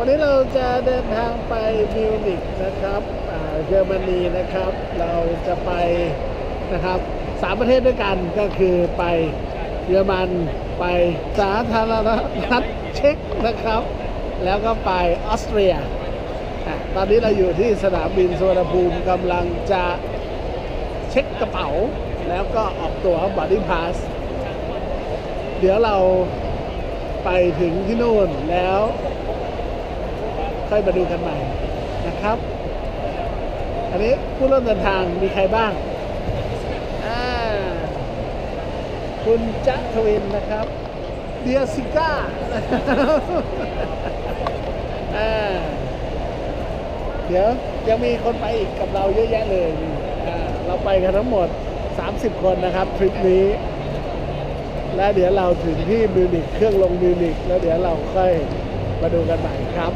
วันนี้เราจะเดินทางไปมิวนิกนะครับเยอรมนีนะครับ เราจะไปนะครับสามประเทศด้วยกันก็คือไปเยอรมันไปสาธารณรัฐเช็กนะครับ แล้วก็ไปออสเตรีย ตอนนี้เราอยู่ที่สนามบินสุวรรณภูมิกำลังจะเช็คกระเป๋า แล้วก็ออกตั๋วบัตรพาสเดี๋ยวเราไปถึงที่นู่นแล้ว ค่อยมาดูกันใหม่นะครับ อันนี้ผู้ร่วมเดินทางมีใครบ้างอ่าคุณจักทวินนะครับ เดียซิก้าอ่าเดี๋ยวยังมีคนไปอีกกับเราเยอะแยะเลยอ่าเราไปกันทั้งหมด 30 คนนะครับทริปนี้ แล้วเดี๋ยวเราถึงที่มิวนิกเครื่องลงมิวนิกแล้วเดี๋ยวเราค่อยมาดูกันใหม่ครับ